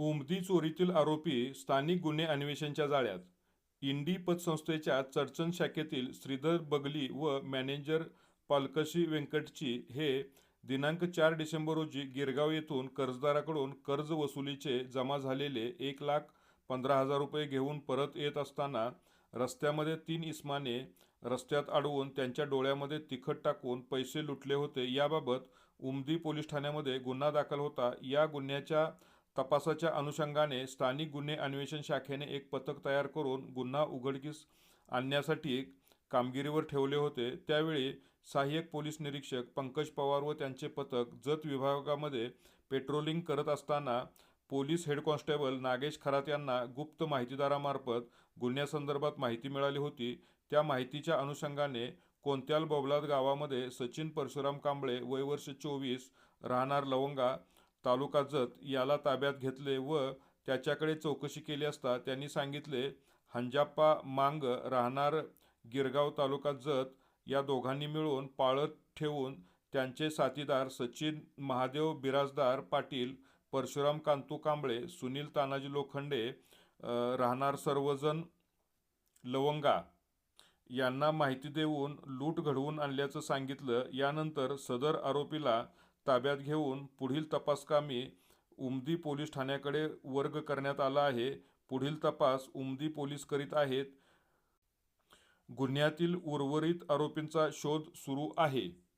उमदी चोरीतील आरोपी स्थानिक गुन्हे अन्वेषणच्या जाळ्यात. इंडी पतसंस्थेच्या चडचण शाखेतील श्रीधर बगली व मॅनेजर पालकशी व्यंकटची हे दिनांक चार डिसेंबर रोजी गिरगाव येथून कर्जदाराकडून कर्ज वसुलीचे जमा झालेले एक लाख पंधरा हजार रुपये घेऊन परत येत असताना रस्त्यामध्ये तीन इस्माने रस्त्यात अडवून त्यांच्या डोळ्यामध्ये तिखट टाकून पैसे लुटले होते. याबाबत उमदी पोलीस ठाण्यामध्ये गुन्हा दाखल होता. या गुन्ह्याच्या तपासाच्या अनुषंगाने स्थानिक गुन्हे अन्वेषण शाखेने एक पथक तयार करून गुन्हा उघडकीस आणण्यासाठी कामगिरीवर ठेवले होते. त्यावेळी सहाय्यक पोलीस निरीक्षक पंकज पवार व त्यांचे पथक जत विभागामध्ये पेट्रोलिंग करत असताना police head constable Nagesh Kharat यांना गुप्त माहितीदारामार्फत गुन्ह्यासंदर्भात माहिती मिळाली होती. त्या माहितीच्या अनुषंगाने कोणत्याल बोबलाद गावामध्ये सचिन परशुराम कांबळे वय वर्ष चोवीस राहणार लवंगा तालुका जत याला ताब्यात घेतले व त्याच्याकडे चौकशी केली असता त्यांनी सांगितले हंजाप्पा मांग राहणार गिरगाव तालुका जत या दोघांनी मिळून पाळत ठेवून त्यांचे साथीदार सचिन महादेव बिराजदार पाटील परशुराम कांतू कांबळे सुनील तानाजी लोखंडे राहणार सर्वजण लवंगा. यांना माहिती देऊन लूट घडवून आणल्याचं सांगितलं. यानंतर सदर आरोपीला ताब्यात घेऊन पुढील तपासकामी उमदी पोलीस ठाण्याकडे वर्ग करण्यात आला आहे. पुढील तपास उमदी पोलीस करीत आहेत. गुन्ह्यातील उर्वरित आरोपींचा शोध सुरू आहे.